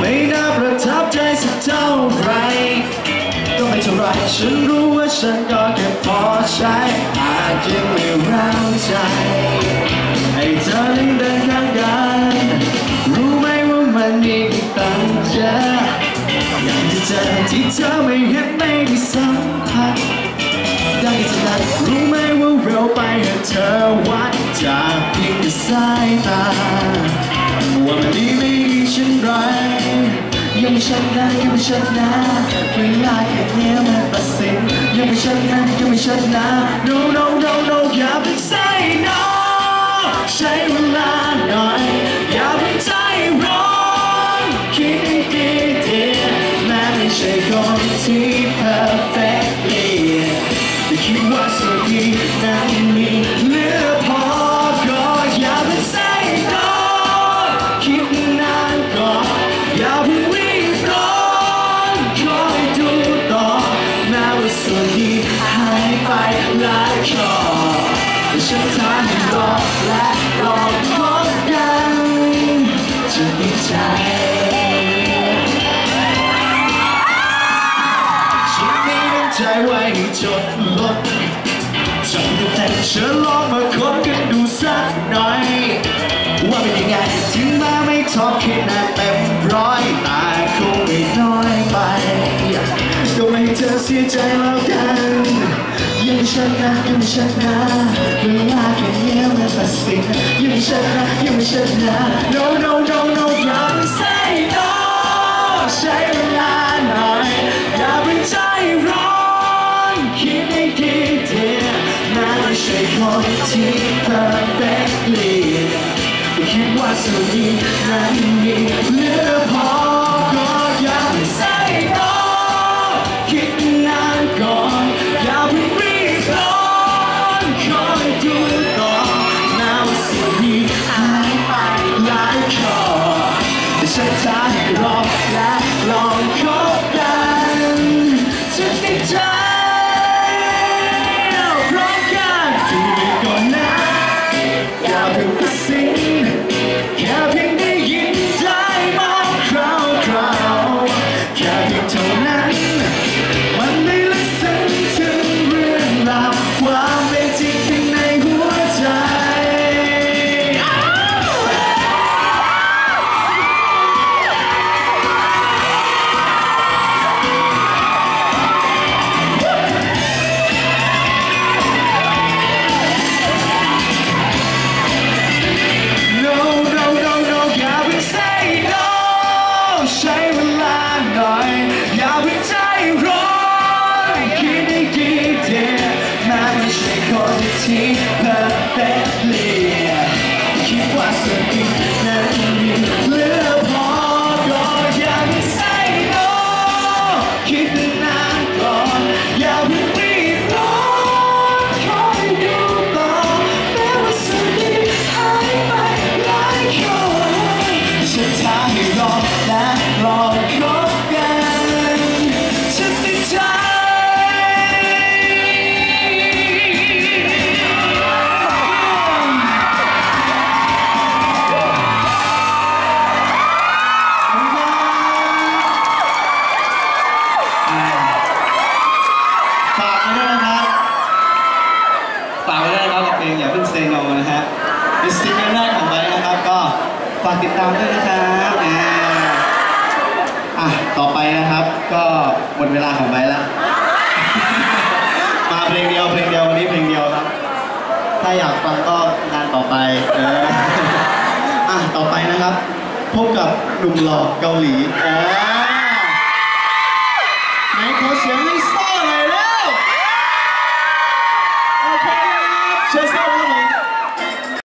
ไม่น่าประทับใจสักเท่าไรก็ไม่เท่าไรฉันรู้ว่าฉันก็แค่พอใช้อาจยังไม่ร้าวใจให้เธอนั้นเดินข้างกันรู้ไหมว่ามันมีตั้งเยอะอยากจะเจอที่เธอไม่เห็นไม่ได้สัมผัสได้เท่านั้นรู้ไหมว่าเราไปให้เธอวัดจากเพียงแต่สายตา ว่ามันดีไม่ดีเช่นไรยังไม่ชัดนะยังไม่ชัดนะเวลาแค่เนี้ยมันตัดสินยังไม่ชัดนะยังไม่ชัดนะ no no no no อย่าเพิ่ง say no ใช้เวลาหน่อยอย่าเพิ่งใจร้อนคิดให้ดีดีแม้ไม่ใช่คนที่ายไปหลายข้อแต่ฉันท้าให้รอและลองพบกันจะติดใจฉันมีน้ำใจไว้ให้จนลดจนแต่เชิญลองมาคบกันดูสักหน่อย ว่าเป็นยังไงถึงมาไม่ทอบคิดนะเต็มร้อยแต่คงไม่น้อยไปก็ไม่ให้เธอเสียใจแล้ว ยังไม่ชัดนะยังไม่ชัดนะเวลาแค่เนี้ยมันตัดสินยังไม่ชัดนะยังไม่ชัดนะ no no no no อย่าเพิ่ง say no ใช้เวลาหน่อยอย่าเพิ่งใจร้อนคิดให้ดีดีน่าไม่ใช่คนที่ perfectly แต่คิดว่าส่วนนี้นั้นมี ล ฝากติดตามด้วยนะครับอ่าอะต่อไปนะครับ ก็หมดเวลาของไว้แล้ว มาเพลงเดียวเพลงเดียววันนี้เพลงเดียวครับ ถ้าอยากฟังก็งานต่อไปเอออะต่อไปนะครับ พบกับหนุ่มหล่อเกาหลีเออ